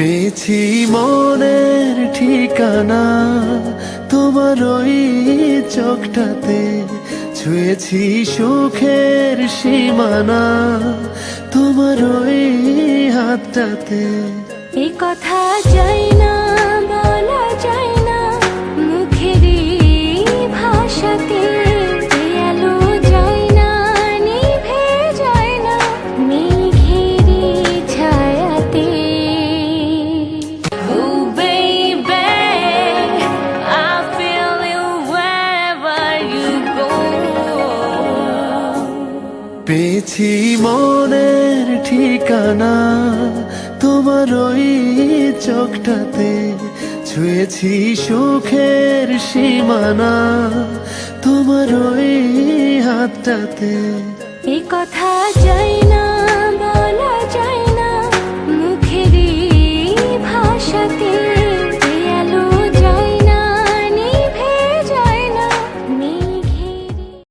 পেয়েছি মনের ঠিকানা, তোমার ওই চোখটাতে। ছুঁয়েছি সুখের সীমানা, তোমার ওই হাতটাতে। এই কথা চাই না পেয়েছি মনের ঠিকানা, তোমার ওই চোখটাতে। ছুঁয়েছি সুখের সীমানা, তোমার ওই হাতটাতে। এই কথা না